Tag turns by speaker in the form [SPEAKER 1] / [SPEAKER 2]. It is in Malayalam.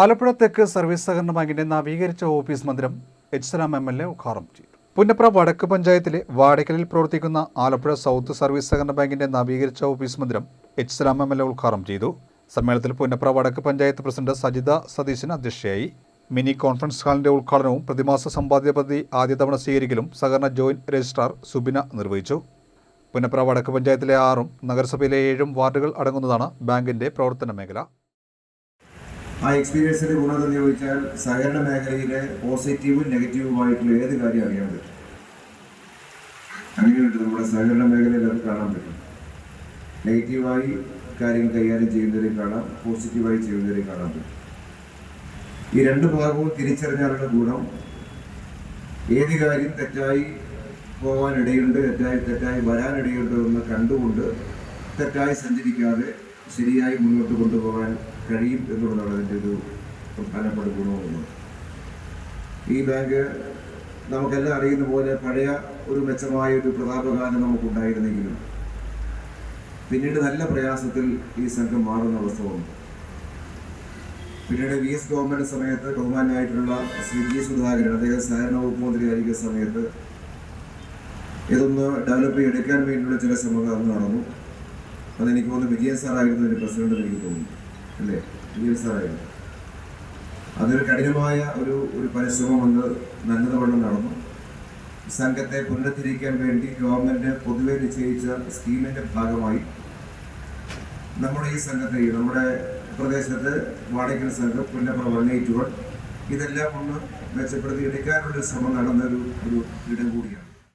[SPEAKER 1] ആലപ്പുഴ തെക്ക് സർവീസ് സഹകരണ ബാങ്കിന്റെ നവീകരിച്ച ഓഫീസ് മന്ദിരം H Salam M L A ഉദ്ഘാടനം ചെയ്തു. പുന്നപ്ര വടക്ക് പഞ്ചായത്തിലെ വാടക്കലിൽ പ്രവർത്തിക്കുന്ന ആലപ്പുഴ സൗത്ത് സർവീസ് സഹകരണ ബാങ്കിന്റെ നവീകരിച്ച ഓഫീസ് മന്ദിരം H Salam M L A ഉദ്ഘാടനം ചെയ്തു. സമ്മേളനത്തിൽ പുന്നപ്ര വടക്ക് പഞ്ചായത്ത് പ്രസിഡന്റ് സജിത സതീശൻ അധ്യക്ഷയായി. മിനി കോൺഫറൻസ് ഹാളിന്റെ ഉദ്ഘാടനവും പ്രതിമാസ സമ്പാദ്യ പദ്ധതി ആദ്യ തവണ സ്വീകരിക്കലും സഹകരണ ജോയിന്റ് രജിസ്ട്രാർ സുബിന നിർവഹിച്ചു. പുന്നപ്ര വടക്ക് പഞ്ചായത്തിലെ ആറും നഗരസഭയിലെ ഏഴും വാർഡുകൾ അടങ്ങുന്നതാണ് ബാങ്കിന്റെ പ്രവർത്തന മേഖല.
[SPEAKER 2] ആ എക്സ്പീരിയൻസിന്റെ ഗുണം എന്ന് ചോദിച്ചാൽ സഹകരണ മേഖലയിലെ പോസിറ്റീവും നെഗറ്റീവുമായിട്ടുള്ള ഏത് കാര്യം അറിയാൻ പറ്റും? അങ്ങനെയുണ്ട് നമ്മുടെ സഹകരണ മേഖലയിൽ അത് കാണാൻ പറ്റും. നെഗറ്റീവായി കാര്യങ്ങൾ കൈകാര്യം ചെയ്യുന്നവരെയും കാണാം പോസിറ്റീവായി ചെയ്യുന്നവരെയും കാണാൻ പറ്റും. ഈ രണ്ട് ഭാഗവും തിരിച്ചറിഞ്ഞാലുള്ള ഗുണം ഏത് കാര്യം തെറ്റായി പോകാനിടയുണ്ട് തെറ്റായി തെറ്റായി വരാനിടയുണ്ട് എന്ന് കണ്ടുകൊണ്ട് തെറ്റായി സഞ്ചരിക്കാതെ ശരിയായി മുന്നോട്ട് കൊണ്ടുപോകാൻ കഴിയും എന്നുള്ളതാണ് അതിന്റെ ഒരു പ്രധാനപ്പെട്ട ഗുണമെന്ന് ഈ ബാങ്ക് നമുക്കെല്ലാം അറിയുന്ന പോലെ പഴയ ഒരു മെച്ചമായ ഒരു പ്രതാപകാലം നമുക്കുണ്ടായിരുന്നെങ്കിലും പിന്നീട് നല്ല പ്രയാസത്തിൽ ഈ സംഘം മാറുന്ന അവസ്ഥ വന്നു പിന്നീട് വി എസ് ഗവൺമെന്റ് സമയത്ത് ബഹുമാനായിട്ടുള്ള ശ്രീ ജി സുധാകരൻ അദ്ദേഹം സഹകരണ വകുപ്പ് മന്ത്രിയായിരിക്കുന്ന സമയത്ത് ഇതൊന്ന് ഡെവലപ്പ് ചെയ്തെടുക്കാൻ വേണ്ടിയുള്ള ചില ശ്രമങ്ങൾ നടന്നു. അത് എനിക്ക് തോന്നുന്നു വിജയൻ സാറായിരുന്നു ഒരു പ്രസിഡന്റ് എനിക്ക് തോന്നുന്നു. അല്ലേ? വിജയൻ സാറായിരുന്നു. അതൊരു കഠിനമായ ഒരു ഒരു പരിശ്രമം അന്ന് നല്ലതുകൊണ്ട് നടന്നു. സംഘത്തെ പുനരുദ്ധരിക്കാൻ വേണ്ടി ഗവൺമെന്റ് പൊതുവെ നിശ്ചയിച്ച സ്കീമിന്റെ ഭാഗമായി നമ്മുടെ ഈ സംഘത്തെ നമ്മുടെ പ്രദേശത്ത് വാടകയ്ക്കൽ സംഘം പുന്നപ്ര വണ്ണേറ്റുകൾ ഇതെല്ലാം ഒന്ന് മെച്ചപ്പെടുത്തി എടുക്കാനുള്ള ശ്രമം നടന്ന ഒരു ഒരു ഇടം കൂടിയാണ്.